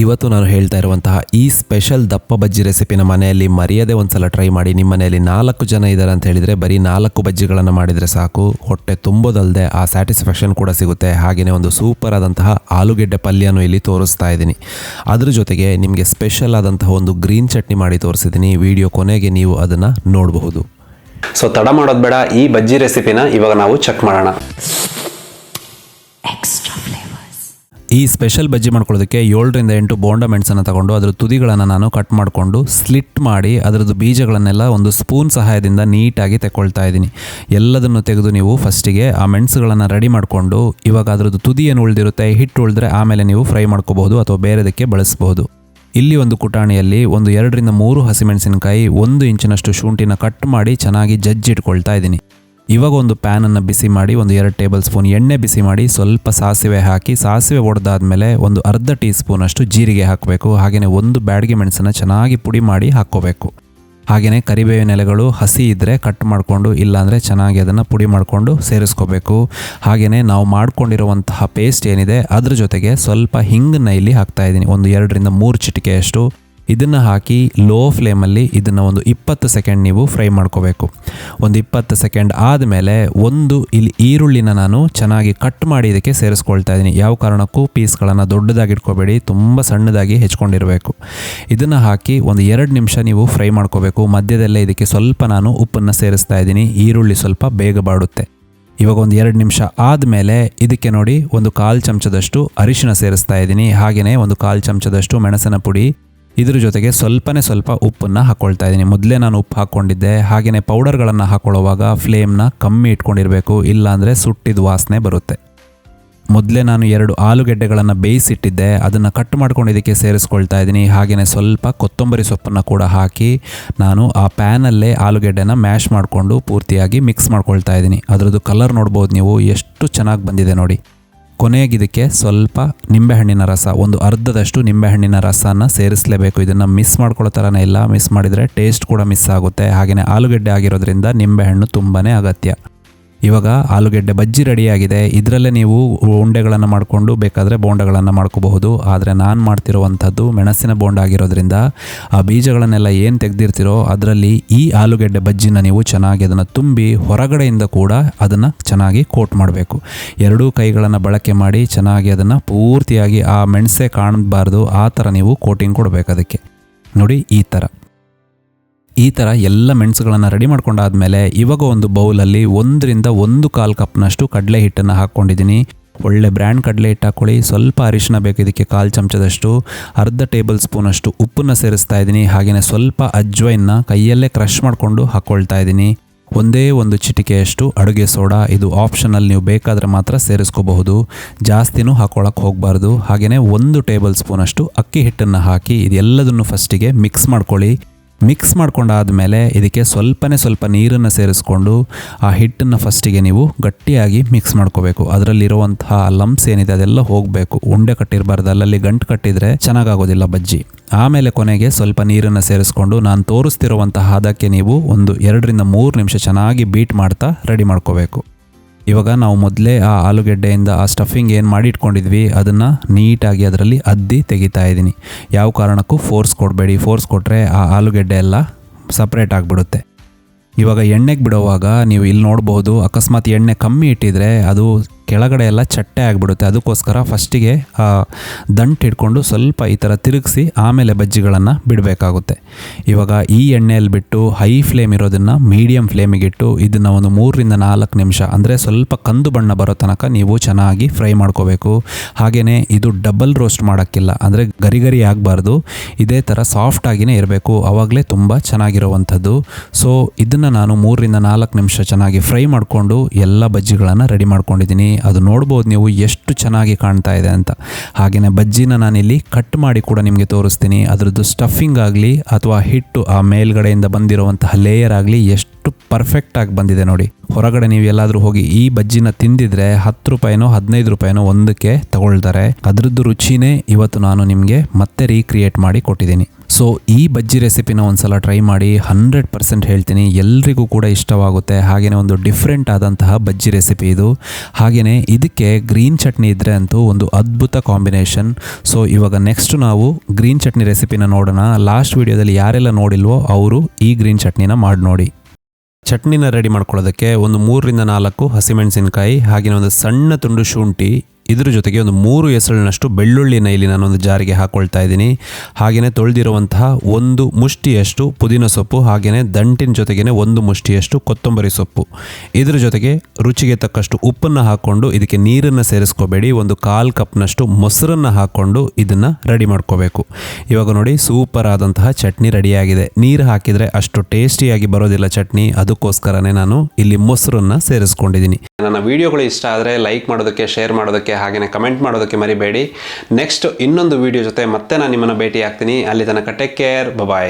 ಇವತ್ತು ನಾನು ಹೇಳ್ತಾ ಇರುವಂತಹ ಈ ಸ್ಪೆಷಲ್ ದಪ್ಪ ಬಜ್ಜಿ ರೆಸಿಪಿನ ಮನೆಯಲ್ಲಿ ಮರೆಯದೆ ಒಂದ್ಸಲ ಟ್ರೈ ಮಾಡಿ. ನಿಮ್ಮ ಮನೆಯಲ್ಲಿ ನಾಲ್ಕು ಜನ ಇದ್ದಾರೆ ಅಂತ ಹೇಳಿದ್ರೆ ಬರೀ ನಾಲ್ಕು ಬಜ್ಜಿಗಳನ್ನು ಮಾಡಿದರೆ ಸಾಕು. ಹೊಟ್ಟೆ ತುಂಬೋದಲ್ಲದೆ ಆ ಸ್ಯಾಟಿಸ್ಫ್ಯಾಕ್ಷನ್ ಕೂಡ ಸಿಗುತ್ತೆ. ಹಾಗೆಯೇ ಒಂದು ಸೂಪರ್ ಆದಂತಹ ಆಲೂಗೆಡ್ಡೆ ಪಲ್ಯನೂ ಇಲ್ಲಿ ತೋರಿಸ್ತಾ ಇದ್ದೀನಿ. ಅದ್ರ ಜೊತೆಗೆ ನಿಮಗೆ ಸ್ಪೆಷಲ್ ಆದಂತಹ ಒಂದು ಗ್ರೀನ್ ಚಟ್ನಿ ಮಾಡಿ ತೋರಿಸಿದ್ದೀನಿ. ವಿಡಿಯೋ ಕೊನೆಗೆ ನೀವು ಅದನ್ನು ನೋಡಬಹುದು. ಸೊ ತಡ ಮಾಡೋದು ಬೇಡ. ಈ ಬಜ್ಜಿ ರೆಸಿಪಿನ ಇವಾಗ ನಾವು ಚೆಕ್ ಮಾಡೋಣ. ಈ ಸ್ಪೆಷಲ್ ಬಜ್ಜಿ ಮಾಡ್ಕೊಳ್ಳೋದಕ್ಕೆ ಏಳರಿಂದ ಎಂಟು ಬೋಂಡ ಮೆಣಸನ್ನು ತಗೊಂಡು ಅದರ ತುದಿಗಳನ್ನು ನಾನು ಕಟ್ ಮಾಡಿಕೊಂಡು ಸ್ಲಿಟ್ ಮಾಡಿ ಅದರದ್ದು ಬೀಜಗಳನ್ನೆಲ್ಲ ಒಂದು ಸ್ಪೂನ್ ಸಹಾಯದಿಂದ ನೀಟಾಗಿ ತಗೊಳ್ತಾ ಇದ್ದೀನಿ. ಎಲ್ಲದನ್ನು ತೆಗೆದು ನೀವು ಫಸ್ಟಿಗೆ ಆ ಮೆಣಸುಗಳನ್ನು ರೆಡಿ ಮಾಡಿಕೊಂಡು ಇವಾಗ ಅದರದ್ದು ತುದಿ ಏನು ಉಳಿದಿರುತ್ತೆ ಹಿಟ್ಟು ಉಳಿದ್ರೆ ಆಮೇಲೆ ನೀವು ಫ್ರೈ ಮಾಡ್ಕೋಬಹುದು ಅಥವಾ ಬೇರೆದಕ್ಕೆ ಬಳಸಬಹುದು. ಇಲ್ಲಿ ಒಂದು ಕುಟಾಣಿಯಲ್ಲಿ ಒಂದು ಎರಡರಿಂದ ಮೂರು ಹಸಿಮೆಣಸಿನಕಾಯಿ ಒಂದು ಇಂಚಿನಷ್ಟು ಶುಂಠಿನ ಕಟ್ ಮಾಡಿ ಚೆನ್ನಾಗಿ ಜಜ್ಜಿ ಇಟ್ಕೊಳ್ತಾ ಇದ್ದೀನಿ. ಇವಾಗ ಒಂದು ಪ್ಯಾನನ್ನು ಬಿಸಿ ಮಾಡಿ, ಒಂದು ಎರಡು ಟೇಬಲ್ ಸ್ಪೂನ್ ಎಣ್ಣೆ ಬಿಸಿ ಮಾಡಿ, ಸ್ವಲ್ಪ ಸಾಸಿವೆ ಹಾಕಿ, ಸಾಸಿವೆ ಒಡೆದಾದ್ಮೇಲೆ ಒಂದು ಅರ್ಧ ಟೀ ಸ್ಪೂನಷ್ಟು ಜೀರಿಗೆ ಹಾಕಬೇಕು. ಹಾಗೆಯೇ ಒಂದು ಬ್ಯಾಡಿಗೆ ಮೆಣಸನ್ನು ಚೆನ್ನಾಗಿ ಪುಡಿ ಮಾಡಿ ಹಾಕ್ಕೋಬೇಕು. ಹಾಗೆಯೇ ಕರಿಬೇವಿನ ಎಲೆಗಳು ಹಸಿ ಇದ್ದರೆ ಕಟ್ ಮಾಡಿಕೊಂಡು, ಇಲ್ಲಾಂದರೆ ಚೆನ್ನಾಗಿ ಅದನ್ನು ಪುಡಿ ಮಾಡಿಕೊಂಡು ಸೇರಿಸ್ಕೋಬೇಕು. ಹಾಗೆಯೇ ನಾವು ಮಾಡಿಕೊಂಡಿರುವಂತಹ ಪೇಸ್ಟ್ ಏನಿದೆ, ಅದ್ರ ಜೊತೆಗೆ ಸ್ವಲ್ಪ ಹಿಂಗನ್ನ ಇಲ್ಲಿ ಹಾಕ್ತಾ ಇದ್ದೀನಿ. ಒಂದು ಎರಡರಿಂದ ಮೂರು ಚಿಟಿಕೆಯಷ್ಟು. ಇದನ್ನು ಹಾಕಿ ಲೋ ಫ್ಲೇಮಲ್ಲಿ ಇದನ್ನು ಒಂದು ಇಪ್ಪತ್ತು ಸೆಕೆಂಡ್ ನೀವು ಫ್ರೈ ಮಾಡ್ಕೋಬೇಕು. ಒಂದು ಇಪ್ಪತ್ತು ಸೆಕೆಂಡ್ ಆದಮೇಲೆ ಒಂದು ಇಲ್ಲಿ ಈರುಳ್ಳಿನ ನಾನು ಚೆನ್ನಾಗಿ ಕಟ್ ಮಾಡಿ ಇದಕ್ಕೆ ಸೇರಿಸ್ಕೊಳ್ತಾ ಇದ್ದೀನಿ. ಯಾವ ಕಾರಣಕ್ಕೂ ಪೀಸ್ಗಳನ್ನು ದೊಡ್ಡದಾಗಿ ಇಟ್ಕೋಬೇಡಿ ತುಂಬ ಸಣ್ಣದಾಗಿ ಹೆಚ್ಕೊಂಡಿರಬೇಕು. ಇದನ್ನು ಹಾಕಿ ಒಂದು ಎರಡು ನಿಮಿಷ ನೀವು ಫ್ರೈ ಮಾಡ್ಕೋಬೇಕು. ಮಧ್ಯದಲ್ಲೇ ಇದಕ್ಕೆ ಸ್ವಲ್ಪ ನಾನು ಉಪ್ಪನ್ನು ಸೇರಿಸ್ತಾ ಇದ್ದೀನಿ. ಈರುಳ್ಳಿ ಸ್ವಲ್ಪ ಬೇಗ ಬಾಡುತ್ತೆ. ಇವಾಗ ಒಂದು ಎರಡು ನಿಮಿಷ ಆದಮೇಲೆ ಇದಕ್ಕೆ ನೋಡಿ ಒಂದು ಕಾಲು ಚಮಚದಷ್ಟು ಅರಿಶಿನ ಸೇರಿಸ್ತಾ ಇದ್ದೀನಿ. ಹಾಗೆಯೇ ಒಂದು ಕಾಲು ಚಮಚದಷ್ಟು ಮೆಣಸಿನ ಪುಡಿ ಇದ್ರ ಜೊತೆಗೆ ಸ್ವಲ್ಪನೇ ಸ್ವಲ್ಪ ಉಪ್ಪನ್ನು ಹಾಕ್ಕೊಳ್ತಾ ಇದ್ದೀನಿ. ಮೊದಲೇ ನಾನು ಉಪ್ಪು ಹಾಕ್ಕೊಂಡಿದ್ದೆ. ಹಾಗೆಯೇ ಪೌಡರ್ಗಳನ್ನು ಹಾಕೊಳ್ಳುವಾಗ ಫ್ಲೇಮ್ನ ಕಮ್ಮಿ ಇಟ್ಕೊಂಡಿರಬೇಕು. ಇಲ್ಲಾಂದರೆ ಸುಟ್ಟಿದ ವಾಸನೆ ಬರುತ್ತೆ. ಮೊದಲೇ ನಾನು ಎರಡು ಆಲೂಗೆಡ್ಡೆಗಳನ್ನು ಬೇಯಿಸಿಟ್ಟಿದ್ದೆ. ಅದನ್ನು ಕಟ್ ಮಾಡ್ಕೊಂಡು ಇದಕ್ಕೆ ಸೇರಿಸ್ಕೊಳ್ತಾ ಇದ್ದೀನಿ. ಹಾಗೆಯೇ ಸ್ವಲ್ಪ ಕೊತ್ತಂಬರಿ ಸೊಪ್ಪನ್ನು ಕೂಡ ಹಾಕಿ ನಾನು ಆ ಪ್ಯಾನಲ್ಲೇ ಆಲೂಗೆಡ್ಡೆನ ಮ್ಯಾಶ್ ಮಾಡಿಕೊಂಡು ಪೂರ್ತಿಯಾಗಿ ಮಿಕ್ಸ್ ಮಾಡ್ಕೊಳ್ತಾ ಇದ್ದೀನಿ. ಅದರದ್ದು ಕಲರ್ ನೋಡ್ಬೋದು ನೀವು. ಎಷ್ಟು ಚೆನ್ನಾಗಿ ಬಂದಿದೆ ನೋಡಿ. ಕೊನೆಗೆ ಇದಕ್ಕೆ ಸ್ವಲ್ಪ ನಿಂಬೆಹಣ್ಣಿನ ರಸ, ಒಂದು ಅರ್ಧದಷ್ಟು ನಿಂಬೆಹಣ್ಣಿನ ರಸನ ಸೇರಿಸಲೇಬೇಕು. ಇದನ್ನು ಮಿಸ್ ಮಾಡ್ಕೊಳ್ಳೋ ಥರನೇ ಇಲ್ಲ ಮಿಸ್ ಮಾಡಿದರೆ ಟೇಸ್ಟ್ ಕೂಡ ಮಿಸ್ ಆಗುತ್ತೆ. ಹಾಗೆಯೇ ಆಲೂಗಡ್ಡೆ ಆಗಿರೋದ್ರಿಂದ ನಿಂಬೆಹಣ್ಣು ತುಂಬಾ ಅಗತ್ಯ. ಇವಾಗ ಆಲೂಗೆಡ್ಡೆ ಬಜ್ಜಿ ರೆಡಿಯಾಗಿದೆ. ಇದರಲ್ಲೇ ನೀವು ಉಂಡೆಗಳನ್ನು ಮಾಡಿಕೊಂಡು ಬೇಕಾದರೆ ಬೋಂಡಗಳನ್ನು ಮಾಡ್ಕೋಬಹುದು. ಆದರೆ ನಾನು ಮಾಡ್ತಿರುವಂಥದ್ದು ಮೆಣಸಿನ ಬೋಂಡ ಆಗಿರೋದ್ರಿಂದ ಆ ಬೀಜಗಳನ್ನೆಲ್ಲ ಏನು ತೆಗೆದಿರ್ತಿರೋ ಅದರಲ್ಲಿ ಈ ಆಲೂಗೆಡ್ಡೆ ಬಜ್ಜಿನ ನೀವು ಚೆನ್ನಾಗಿ ಅದನ್ನು ತುಂಬಿ ಹೊರಗಡೆಯಿಂದ ಕೂಡ ಅದನ್ನು ಚೆನ್ನಾಗಿ ಕೋಟ್ ಮಾಡಬೇಕು. ಎರಡೂ ಕೈಗಳನ್ನು ಬಳಕೆ ಮಾಡಿ ಚೆನ್ನಾಗಿ ಅದನ್ನು ಪೂರ್ತಿಯಾಗಿ ಆ ಮೆಣಸೆ ಕಾಣಬಾರ್ದು. ಆ ಥರ ನೀವು ಕೋಟಿಂಗ್ ಕೊಡಬೇಕು ಅದಕ್ಕೆ. ನೋಡಿ ಈ ಥರ ಈ ಥರ ಎಲ್ಲ ಮೆಣಸುಗಳನ್ನು ರೆಡಿ ಮಾಡ್ಕೊಂಡಾದ್ಮೇಲೆ ಇವಾಗ ಒಂದು ಬೌಲಲ್ಲಿ ಒಂದರಿಂದ ಒಂದು ಕಾಲು ಕಪ್ನಷ್ಟು ಕಡಲೆ ಹಿಟ್ಟನ್ನು ಹಾಕ್ಕೊಂಡಿದ್ದೀನಿ. ಒಳ್ಳೆ ಬ್ರ್ಯಾಂಡ್ ಕಡಲೆ ಹಿಟ್ಟು ಹಾಕ್ಕೊಳ್ಳಿ. ಸ್ವಲ್ಪ ಅರಿಶಿನ ಬೇಕು ಇದಕ್ಕೆ ಕಾಲು ಚಮಚದಷ್ಟು. ಅರ್ಧ ಟೇಬಲ್ ಸ್ಪೂನಷ್ಟು ಉಪ್ಪನ್ನು ಸೇರಿಸ್ತಾ ಇದ್ದೀನಿ. ಹಾಗೆಯೇ ಸ್ವಲ್ಪ ಅಜ್ವೈನ್ನ ಕೈಯಲ್ಲೇ ಕ್ರಷ್ ಮಾಡಿಕೊಂಡು ಹಾಕ್ಕೊಳ್ತಾ ಇದ್ದೀನಿ. ಒಂದೇ ಒಂದು ಚಿಟಿಕೆಯಷ್ಟು ಅಡುಗೆ ಸೋಡಾ. ಇದು ಆಪ್ಷನಲ್ ನೀವು ಬೇಕಾದರೆ ಮಾತ್ರ ಸೇರಿಸ್ಕೋಬಹುದು. ಜಾಸ್ತಿನೂ ಹಾಕ್ಕೊಳಕ್ಕೆ ಹೋಗಬಾರ್ದು. ಹಾಗೆಯೇ ಒಂದು ಟೇಬಲ್ ಸ್ಪೂನಷ್ಟು ಅಕ್ಕಿ ಹಿಟ್ಟನ್ನು ಹಾಕಿ ಇದೆಲ್ಲದನ್ನು ಫಸ್ಟಿಗೆ ಮಿಕ್ಸ್ ಮಾಡ್ಕೊಳ್ಳಿ. ಮಿಕ್ಸ್ ಮಾಡ್ಕೊಂಡಾದ್ಮೇಲೆ ಇದಕ್ಕೆ ಸ್ವಲ್ಪನೇ ಸ್ವಲ್ಪ ನೀರನ್ನು ಸೇರಿಸ್ಕೊಂಡು ಆ ಹಿಟ್ಟನ್ನು ಫಸ್ಟಿಗೆ ನೀವು ಗಟ್ಟಿಯಾಗಿ ಮಿಕ್ಸ್ ಮಾಡ್ಕೋಬೇಕು. ಅದರಲ್ಲಿರುವಂತಹ ಲಂಪ್ಸ್ ಏನಿದೆ ಅದೆಲ್ಲ ಹೋಗಬೇಕು. ಉಂಡೆ ಕಟ್ಟಿರಬಾರ್ದು, ಅಲ್ಲಲ್ಲಿ ಗಂಟು ಕಟ್ಟಿದರೆ ಚೆನ್ನಾಗಾಗೋದಿಲ್ಲ ಬಜ್ಜಿ. ಆಮೇಲೆ ಕೊನೆಗೆ ಸ್ವಲ್ಪ ನೀರನ್ನು ಸೇರಿಸ್ಕೊಂಡು ನಾನು ತೋರಿಸ್ತಿರುವಂತಹ ಹದಕ್ಕೆ ನೀವು ಒಂದು ಎರಡರಿಂದ ಮೂರು ನಿಮಿಷ ಚೆನ್ನಾಗಿ ಬೀಟ್ ಮಾಡ್ತಾ ರೆಡಿ ಮಾಡ್ಕೋಬೇಕು. ಇವಾಗ ನಾವು ಮೊದಲೇ ಆ ಆಲೂಗೆಡ್ಡೆಯಿಂದ ಆ ಸ್ಟಫಿಂಗ್ ಏನು ಮಾಡಿ ಇಟ್ಕೊಂಡಿದ್ವಿ ಅದನ್ನು ನೀಟಾಗಿ ಅದರಲ್ಲಿ ಅದ್ದಿ ತೆಗಿತಾ ಇದ್ದೀನಿ. ಯಾವ ಕಾರಣಕ್ಕೂ ಫೋರ್ಸ್ ಕೊಡಬೇಡಿ ಫೋರ್ಸ್ ಕೊಟ್ಟರೆ ಆ ಆಲೂಗೆಡ್ಡೆ ಎಲ್ಲ ಸಪ್ರೇಟ್ ಆಗಿಬಿಡುತ್ತೆ. ಇವಾಗ ಎಣ್ಣೆಗೆ ಬಿಡೋವಾಗ ನೀವು ಇಲ್ಲಿ ನೋಡ್ಬೋದು, ಅಕಸ್ಮಾತ್ ಎಣ್ಣೆ ಕಮ್ಮಿ ಇಟ್ಟಿದ್ರೆ ಅದು ಕೆಳಗಡೆ ಎಲ್ಲ ಚಟ್ಟೆ ಆಗಿಬಿಡುತ್ತೆ. ಅದಕ್ಕೋಸ್ಕರ ಫಸ್ಟಿಗೆ ದಂಟು ಹಿಡ್ಕೊಂಡು ಸ್ವಲ್ಪ ಈ ಥರ ತಿರುಗಿಸಿ ಆಮೇಲೆ ಬಜ್ಜಿಗಳನ್ನು ಬಿಡಬೇಕಾಗುತ್ತೆ. ಇವಾಗ ಈ ಎಣ್ಣೆಯಲ್ಲಿ ಬಿಟ್ಟು ಹೈ ಫ್ಲೇಮ್ ಇರೋದನ್ನು ಮೀಡಿಯಮ್ ಫ್ಲೇಮಿಗಿಟ್ಟು ಇದನ್ನು ಒಂದು ಮೂರರಿಂದ ನಾಲ್ಕು ನಿಮಿಷ, ಅಂದರೆ ಸ್ವಲ್ಪ ಕಂದು ಬಣ್ಣ ಬರೋ ತನಕ ನೀವು ಚೆನ್ನಾಗಿ ಫ್ರೈ ಮಾಡ್ಕೋಬೇಕು. ಹಾಗೆಯೇ ಇದು ಡಬಲ್ ರೋಸ್ಟ್ ಮಾಡೋಕ್ಕಿಲ್ಲ, ಅಂದರೆ ಗರಿ ಗರಿ ಆಗಬಾರ್ದು. ಇದೇ ಥರ ಸಾಫ್ಟಾಗಿಯೇ ಇರಬೇಕು. ಆವಾಗಲೇ ತುಂಬ ಚೆನ್ನಾಗಿರುವಂಥದ್ದು. ಸೊ ಇದನ್ನು ನಾನು ಮೂರರಿಂದ ನಾಲ್ಕು ನಿಮಿಷ ಚೆನ್ನಾಗಿ ಫ್ರೈ ಮಾಡಿಕೊಂಡು ಎಲ್ಲ ಬಜ್ಜಿಗಳನ್ನು ರೆಡಿ ಮಾಡ್ಕೊಂಡಿದ್ದೀನಿ. ಅದು ನೋಡ್ಬೋದು ನೀವು ಎಷ್ಟು ಚೆನ್ನಾಗಿ ಕಾಣ್ತಾ ಇದೆ ಅಂತ. ಹಾಗೆಯೇ ಬಜ್ಜಿನ ನಾನಿಲ್ಲಿ ಕಟ್ ಮಾಡಿ ಕೂಡ ನಿಮಗೆ ತೋರಿಸ್ತೀನಿ. ಅದರದ್ದು ಸ್ಟಫಿಂಗ್ ಆಗಲಿ ಅಥವಾ ಹಿಟ್ಟು ಆ ಮೇಲ್ಗಡೆಯಿಂದ ಬಂದಿರುವಂತಹ ಲೇಯರ್ ಆಗಲಿ ಎಷ್ಟು ಪರ್ಫೆಕ್ಟಾಗಿ ಬಂದಿದೆ ನೋಡಿ. ಹೊರಗಡೆ ನೀವು ಎಲ್ಲಾದರೂ ಹೋಗಿ ಈ ಬಜ್ಜಿನ ತಿಂದಿದ್ರೆ ಹತ್ತು ರೂಪಾಯಿನೋ ಹದಿನೈದು ರೂಪಾಯಿನೋ ಒಂದಕ್ಕೆ ತಗೊಳ್ತಾರೆ. ಅದರದ್ದು ರುಚಿನೇ ಇವತ್ತು ನಾನು ನಿಮಗೆ ಮತ್ತೆ ರೀಕ್ರಿಯೇಟ್ ಮಾಡಿ ಕೊಟ್ಟಿದ್ದೀನಿ. ಸೊ ಈ ಬಜ್ಜಿ ರೆಸಿಪಿನ ಒಂದ್ಸಲ ಟ್ರೈ ಮಾಡಿ ಹಂಡ್ರೆಡ್ ಪರ್ಸೆಂಟ್ ಹೇಳ್ತೀನಿ. ಎಲ್ರಿಗೂ ಕೂಡ ಇಷ್ಟವಾಗುತ್ತೆ. ಹಾಗೆಯೇ ಒಂದು ಡಿಫ್ರೆಂಟ್ ಆದಂತಹ ಬಜ್ಜಿ ರೆಸಿಪಿ ಇದು. ಹಾಗೆಯೇ ಇದಕ್ಕೆ ಗ್ರೀನ್ ಚಟ್ನಿ ಇದ್ದರೆ ಅಂತೂ ಒಂದು ಅದ್ಭುತ ಕಾಂಬಿನೇಷನ್ ಸೊ ಇವಾಗ ನೆಕ್ಸ್ಟ್ ನಾವು ಗ್ರೀನ್ ಚಟ್ನಿ ರೆಸಿಪಿನ ನೋಡೋಣ. ಲಾಸ್ಟ್ ವಿಡಿಯೋದಲ್ಲಿ ಯಾರೆಲ್ಲ ನೋಡಿಲ್ವೋ ಅವರು ಈ ಗ್ರೀನ್ ಚಟ್ನಿನ ಮಾಡಿ ನೋಡಿ. ಚಟ್ನಿನ ರೆಡಿ ಮಾಡ್ಕೊಳ್ಳೋದಕ್ಕೆ ಒಂದು ಮೂರರಿಂದ ನಾಲ್ಕು ಹಸಿಮೆಣಸಿನಕಾಯಿ ಹಾಗೆಯೇ ಒಂದು ಸಣ್ಣ ತುಂಡು ಶುಂಠಿ ಇದ್ರ ಜೊತೆಗೆ ಒಂದು ಮೂರು ಎಸಳಿನಷ್ಟು ಬೆಳ್ಳುಳ್ಳಿನ ಇಲ್ಲಿ ನಾನೊಂದು ಜಾರಿಗೆ ಹಾಕ್ಕೊಳ್ತಾ ಇದ್ದೀನಿ. ಹಾಗೆಯೇ ತೊಳೆದಿರುವಂತಹ ಒಂದು ಮುಷ್ಟಿಯಷ್ಟು ಪುದೀನ ಸೊಪ್ಪು ಹಾಗೆಯೇ ದಂಟಿನ ಜೊತೆಗೇ ಒಂದು ಮುಷ್ಟಿಯಷ್ಟು ಕೊತ್ತಂಬರಿ ಸೊಪ್ಪು. ಇದರ ಜೊತೆಗೆ ರುಚಿಗೆ ತಕ್ಕಷ್ಟು ಉಪ್ಪನ್ನು ಹಾಕ್ಕೊಂಡು ಇದಕ್ಕೆ ನೀರನ್ನು ಸೇರಿಸ್ಕೋಬೇಡಿ. ಒಂದು ಕಾಲು ಕಪ್ನಷ್ಟು ಮೊಸರನ್ನು ಹಾಕ್ಕೊಂಡು ಇದನ್ನು ರೆಡಿ ಮಾಡ್ಕೋಬೇಕು. ಇವಾಗ ನೋಡಿ ಸೂಪರ್ ಆದಂತಹ ಚಟ್ನಿ ರೆಡಿಯಾಗಿದೆ. ನೀರು ಹಾಕಿದರೆ ಅಷ್ಟು ಟೇಸ್ಟಿಯಾಗಿ ಬರೋದಿಲ್ಲ ಚಟ್ನಿ. ಅದಕ್ಕೋಸ್ಕರನೇ ನಾನು ಇಲ್ಲಿ ಮೊಸರನ್ನು ಸೇರಿಸ್ಕೊಂಡಿದ್ದೀನಿ. ನನ್ನ ವಿಡಿಯೋಗಳು ಇಷ್ಟ ಆದರೆ ಲೈಕ್ ಮಾಡೋದಕ್ಕೆ ಶೇರ್ ಮಾಡೋದಕ್ಕೆ ಹಾಗೆಯೇ ಕಮೆಂಟ್ ಮಾಡೋದಕ್ಕೆ ಮರಿಬೇಡಿ. ನೆಕ್ಸ್ಟ್ ಇನ್ನೊಂದು ವಿಡಿಯೋ ಜೊತೆ ಮತ್ತೆ ನಾನು ನಿಮ್ಮನ್ನು ಭೇಟಿ ಆಗ್ತೀನಿ ಅಲ್ಲಿ ತನಕ ಟೇಕ್ ಕೇರ್ ಬಾಯ್